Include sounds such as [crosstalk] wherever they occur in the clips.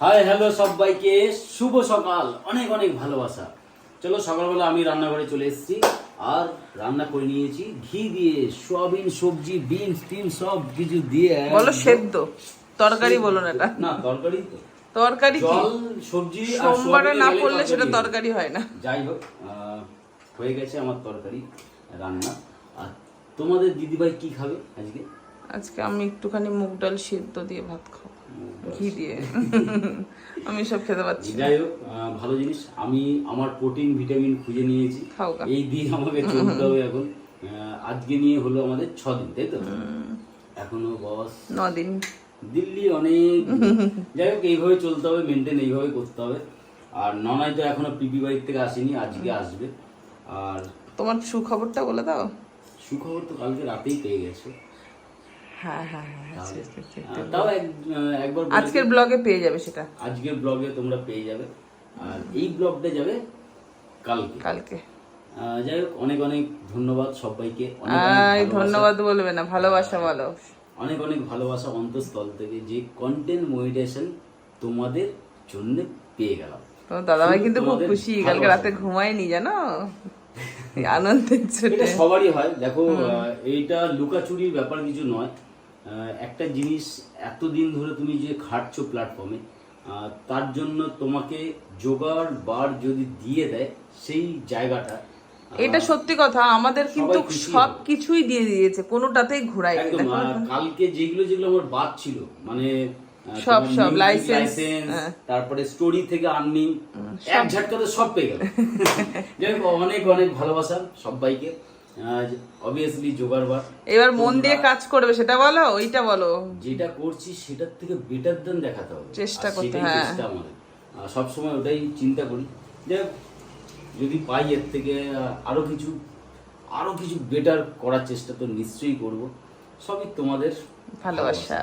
Hi hello সবাইকে। শুভ সকাল। অনেক অনেক ভালোবাসা। চলো সকালবেলা আমি রান্নাঘরে চলে এসেছি। আর রান্না করে নিয়েছি। ঘি দিয়ে সোয়াবিন সবজি বিনস টিম সব কিছু দিয়ে বলো সেদ্ধ। তরকারি বলো না এটা। না তরকারি তো। তরকারি কি? জল সবজি আর সোমবারে না করলে সেটা তরকারি হয় না। যাই হোক হয়ে গেছে আমার তরকারি রান্না। আর তোমাদের দিদিভাই কি খাবে আজকে? আজকে আমি একটুখানি মুগ ডাল সিদ্ধ দিয়ে ভাত খাব। ঘি দিয়ে। আমি সব খেতে পাচ্ছি যাই হোক ভালো জিনিস। আমি আমার প্রোটিন ভিটামিন খুঁজে নিয়েছি। এই দিয়ে আমাকে চলতে হবে এখন। আজকে নিয়ে হলো আমাদের ছ দিন তাই তো? এখনও বস। নদিন দিল্লি অনেক যাই হোক এইভাবে চলতে হবে মেনটেন এইভাবে করতে হবে। আর ননাই তো এখনও পিপি বাড়ির থেকে আসেনি আজকে আসবে। আর তোমার সুখবরটা বলে দাও। সুখবর তো কালকে রাতেই পেয়ে গেছে। হ্যাঁ হ্যাঁ হ্যাঁ ঠিক। আহ, তাও একবার আজকের ব্লগে পেয়ে যাবে সেটা। আজকের ব্লগে তোমরা পেয়ে যাবে। আর এই ব্লগটা যাবে কালকে। কালকে। যাই হোক অনেক অনেক ধন্যবাদ সবাইকে। অনেক ধন্যবাদ বলবে না ভালোবাসা বলো। অনেক অনেক ভালোবাসা অন্তঃস্থল থেকে যে কন্টেন্ট মনিটেশন তোমাদের জন্য পেয়ে গেলাম। দাদাভাই কিন্তু খুব খুশি কালকে রাতে ঘুমায়নি জানো? আনন্দের এটা সবারই হয়। দেখো এইটা লুকাচুরির ব্যাপার কিছু নয়। একটা জিনিস এতদিন ধরে তুমি যে খাটছো প্ল্যাটফর্মে তার জন্য তোমাকে জোগাড় বার যদি দিয়ে দেয় সেই জায়গাটা এটা সত্যি কথা আমাদের কিন্তু সব কিছুই দিয়ে দিয়েছে কোনোটাতেই ঘুরাই কালকে যেগুলো যেগুলো আমার বাদ ছিল মানে সব, সব, license, হ্যাঁ। তারপরে স্টোরি থেকে আর্নিং এক ঝটকাতে সব পেয়ে গেল [laughs] যাই হোক, অনেক অনেক ভালোবাসা সবাইকে। অবভিয়াসলি জোগাড়বার এবার মন দিয়ে কাজ করবে সেটা বলো ওইটা বলো। যেটা করছি সেটার থেকে বেটার দেন দেখাতে হবে। চেষ্টা করতে, হ্যাঁ। চেষ্টা আমাদের। আর সবসময় ওটাই চিন্তা করি। যে যদি পাই এর থেকে আরও কিছু আরও কিছু বেটার করার চেষ্টা তো নিশ্চয়ই করব। সবই তোমাদের ভালোবাসা।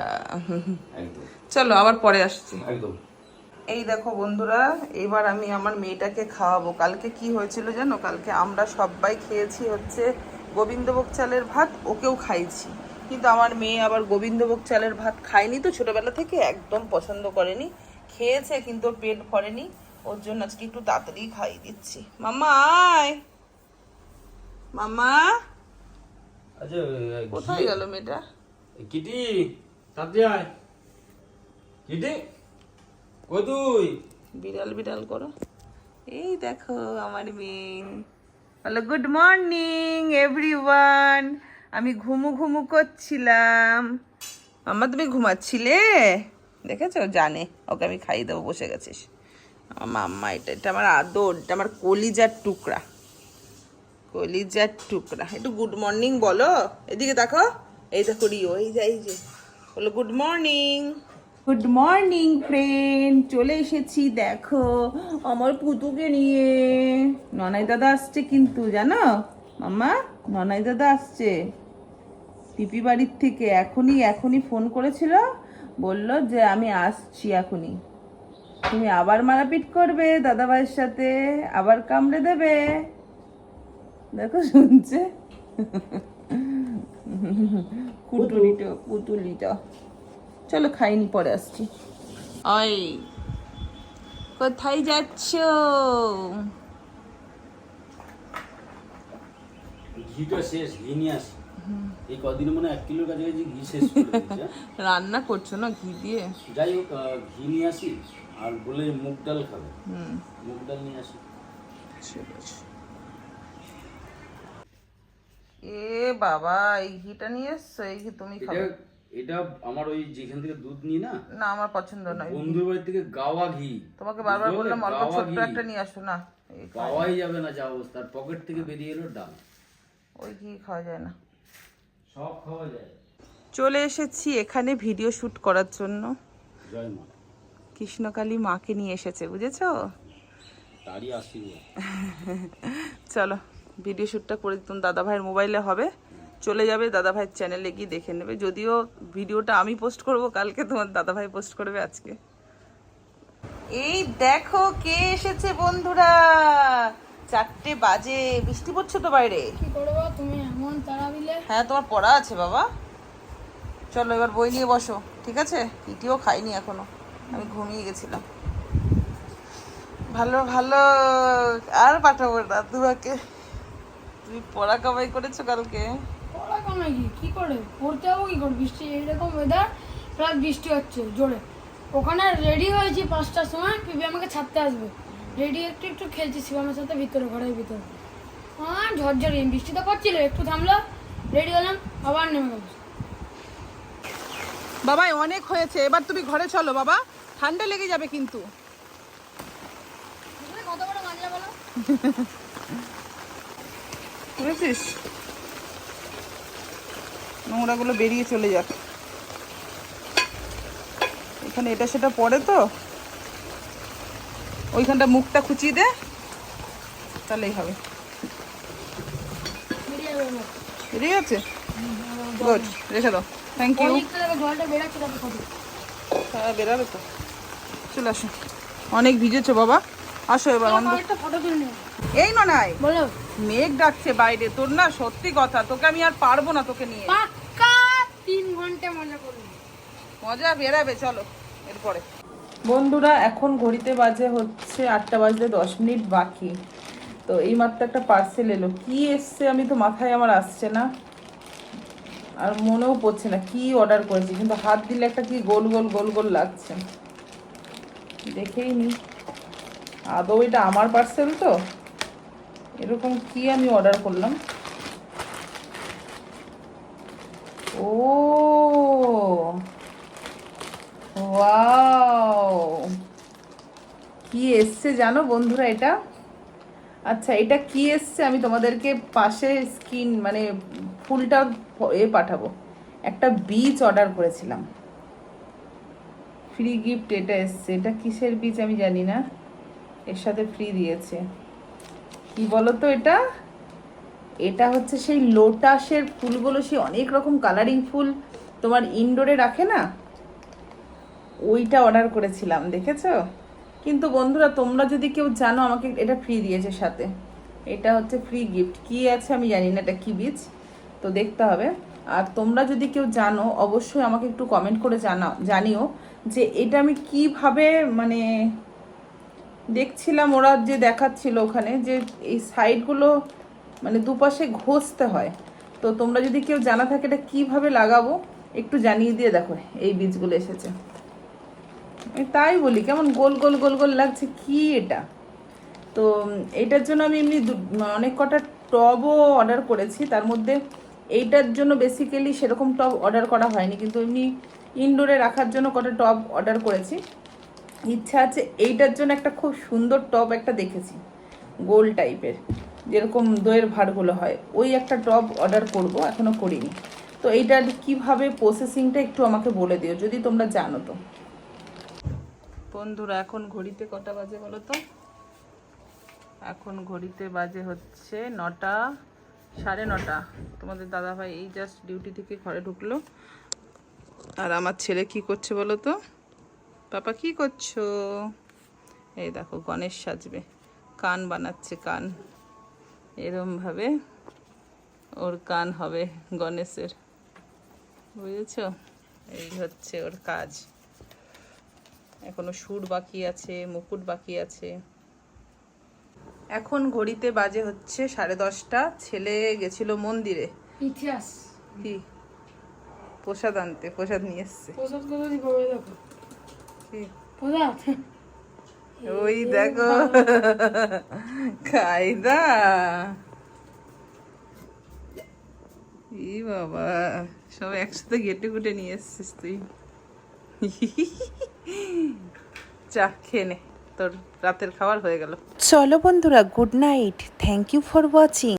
একদম। চলো আবার পরে আসছি। একদম। এই দেখো বন্ধুরা এবার আমি আমার মেয়েটাকে খাওয়াবো। কালকে কি হয়েছিল জানো? কালকে আমরা সবাই খেয়েছি হচ্ছে গোবিন্দভোগ চালের ভাত ওকেও খাইছি কিন্তু আমার মেয়ে আবার গোবিন্দভোগ চালের ভাত খায়নি তো ছোটোবেলা থেকে একদম পছন্দ করেনি। খেয়েছে কিন্তু ওর পেট ভরেনি ওর জন্য আজকে একটু তাড়াতাড়ি খাইয়ে দিচ্ছি। মামা আয়। মামা কোথায় গেল মেয়েটা? কিটি তাতে আয়। কিটি কই বিড়াল বিড়াল করো। এই দেখো আমার মেয়ে বলো গুড মর্নিং এভরিওয়ান আমি ঘুমু ঘুমু করছিলাম। মাম্মা, তুমি ঘুমাচ্ছিলে? দেখেছ? জানে। ওকে আমি খাইয়ে দেবো, বসে গেছিস। আমার মাম্মা, এটা এটা আমার আদর, এটা আমার কলিজার টুকরা। কলিজার টুকরা। একটু গুড মর্নিং বলো। এদিকে দেখো। এই দেখো, রিও, এই যে এই যে। বলো good morning good morning friend চলে এসেছি দেখো আমার পুতুকে নিয়ে। ননাই দাদা আসছে কিন্তু জানো? মাম্মা ননাই দাদা আসছে। পিপি বাড়ির থেকে এখনই এখনই ফোন করেছিল। বলল যে আমি আসছি এখনই। তুমি আবার মারাপিট করবে দাদা ভাইয়ের সাথে আবার কামড়ে দেবে। দেখো শুনছে? কুটুলিটা কুটুলিটা চলো খাইনি পরে আসছি। ওই কোথায় যাচ্ছ? ঘিটা শেষ ঘি নিয়ে আসি। এই কদিন মনে এক কিলোর কাছাকাছি ঘি শেষ? [laughs] রান্না করছ না ঘি দিয়ে? যাই হোক ঘি নিয়ে আসি আর বলে মুগ ডাল খাবে। হুম। মুগ ডাল নিয়ে আসি। ঠিক আছে এ বাবা এই ঘিটা নিয়ে এসছো? এই ঘি তুমি খাবে। এটা আমার ওই যেখান থেকে দুধ নিই না না আমার পছন্দ নয়। বন্ধুর বাড়ি থেকে গাওয়া ঘি। তোমাকে বারবার বললাম অল্প ছোট্ট একটা নিয়ে আসো না। পাওয়াই যাবে না যা অবস্থা পকেট থেকে বেরিয়ে এলো ডাল। ওই ঘি খাওয়া যায় না। সব খাওয়া যায়। চলে এসেছি এখানে ভিডিও শুট করার জন্য। জয় মা। কৃষ্ণকালী মাকে নিয়ে এসেছে বুঝেছ? তারই আশীর্বাদ। চলো ভিডিও শ্যুটটা করে দিতাম দাদা ভাইয়ের মোবাইলে হবে। চলে যাবে দাদা ভাইয়ের চ্যানেলে গিয়ে দেখে নেবে। যদিও ভিডিওটা আমি পোস্ট করব কালকে তোমার দাদা ভাই পোস্ট করবে আজকে। এই দেখো কে এসেছে বন্ধুরা। চারটে বাজে বৃষ্টি পড়ছে তো বাইরে। কি করব তুমি এমন তারা দিলে হ্যাঁ তোমার পড়া আছে বাবা। চলো এবার বই নিয়ে বসো ঠিক আছে? ইটিও খাইনি এখনও আমি ঘুমিয়ে গেছিলাম। ভালো ভালো আর পাঠাবো না তোমাকে। তুমি পড়া কামাই করেছ কালকে। পড়া কমে কি করে? পড়তে যাব কি করে? বৃষ্টি এইরকম ওয়েদার প্লাস বৃষ্টি হচ্ছে জোরে। ওখানে রেডি হয়েছি পাঁচটার সময় পিবি আমাকে ছাড়তে আসবে। রেডি একটু একটু খেলছি শিবামের সাথে ভিতরে ঘরের ভিতরে। হ্যাঁ ঝরঝরি বৃষ্টি তো পড়ছিল একটু থামলো। রেডি হলাম আবার নেমে গেল। বাবা অনেক হয়েছে। এবার তুমি ঘরে চলো বাবা। ঠান্ডা লেগে যাবে কিন্তু। কত বড় মাজা বলো? [laughs] বুঝেছিস নোংরাগুলো বেরিয়ে চলে যাক এখানে এটা সেটা পড়ে তো? ওইখানটা মুখটা খুঁচিয়ে দে। তাহলেই হবে। বেরিয়ে। গেছে গুড রেখে দাও। থ্যাংক ইউ হ্যাঁ বেরাবে তো। চলে আসো। অনেক ভিজেছো বাবা। আসো এবার, অন্ধ একটা ফটো তুলে এই নয় বলো। মেঘ ডাকছে বাইরে তোর না সত্যি কথা তোকে আমি আর পারব না তোকে নিয়ে। পাক্কা তিন ঘণ্টা মজা করব। মজা বেরাবে চলো এরপরে। বন্ধুরা এখন ঘড়িতে বাজে হচ্ছে আটটা বাজতে দশ মিনিট বাকি। তো এই মাত্র একটা পার্সেল এলো। কি এসছে আমি তো মাথায় আমার আসছে না। আর মনেও পড়ছে না কি অর্ডার করেছি। কিন্তু হাত দিলে একটা কি গোল গোল গোল গোল লাগছে। দেখেই নি। আদৌ এটা আমার পার্সেল তো? এরকম কি আমি অর্ডার করলাম? ও কি এসছে জানো বন্ধুরা এটা? আচ্ছা এটা কি এসছে? আমি তোমাদেরকে পাশে স্কিন মানে ফুলটা এ পাঠাবো। একটা বীজ অর্ডার করেছিলাম। ফ্রি গিফট এটা এসছে। এটা কিসের বীজ আমি জানি না। এর সাথে ফ্রি দিয়েছে। কি বলো তো এটা? এটা হচ্ছে সেই লোটাসের ফুলগুলো, সেই অনেক রকম কালারিং ফুল তোমার ইনডোরে রাখে না? ওইটা অর্ডার করেছিলাম, দেখেছ? কিন্তু বন্ধুরা, তোমরা যদি কেউ জানো, আমাকে এটা ফ্রি দিয়েছে সাথে। এটা হচ্ছে ফ্রি গিফট কি আছে আমি জানি না, এটা কি বীজ? তো দেখতে হবে। আর তোমরা যদি কেউ জানো, অবশ্যই আমাকে একটু কমেন্ট করে জানাও, জানিও যে এটা আমি কীভাবে মানে দেখছিলাম ওরা যে দেখাচ্ছিল ওখানে যে এই সাইডগুলো মানে দুপাশে ঘষতে হয়। তো তোমরা যদি কেউ জানা থাকে এটা কীভাবে লাগাবো একটু জানিয়ে দিয়ে দেখো এই বীজগুলো এসেছে। তাই বলি কেমন গোল গোল গোল গোল লাগছে কি এটা? তো উম, এইটার জন্য আমি এমনি দু- অনেক কটা টবও অর্ডার করেছি তার মধ্যে এইটার জন্য বেসিক্যালি সেরকম টব অর্ডার করা হয়নি কিন্তু এমনি ইনডোরে রাখার জন্য কটা টব অর্ডার করেছি। ইচ্ছা আছে, এইটার জন্য একটা খুব সুন্দর টব একটা দেখেছি, গোল টাইপের যেরকম দইয়ের ভাড়গুলো হয়। ওই একটা টব অর্ডার করব এখনও করিনি। তো এইটার কীভাবে প্রসেসিংটা একটু আমাকে বলে দিও, যদি তোমরা জানো তো। বন্ধুরা, এখন ঘড়িতে কটা বাজে বলো তো? এখন ঘড়িতে বাজে হচ্ছে নটা, সাড়ে নটা। তোমাদের দাদাভাই এই জাস্ট ডিউটি থেকে ঘরে ঢুকলো। আর আমার ছেলে কি করছে বলো তো? পাপা কি করছ? এই দেখো গণেশ সাজবে। কান বানাচ্ছে কান। এরমভাবে ওর কান হবে গণেশের। বুঝেছ? এই হচ্ছে ওর কাজ। এখনও সুর বাকি আছে মুকুট বাকি আছে। এখন ঘড়িতে বাজে হচ্ছে সাড়ে দশটা। ছেলে গেছিল মন্দিরে। ইতিহাস। কি? প্রসাদ আনতে প্রসাদ নিয়ে এসছে। প্রসাদ কথা দেখো। প্রসাদ ওই দেখো। কায়দা। ই বাবা সব একসাথে গেটে গুটে নিয়ে এসছিস তুই। চা খেয়ে নে তোর রাতের খাবার হয়ে গেল। চলো বন্ধুরা good night thank you for watching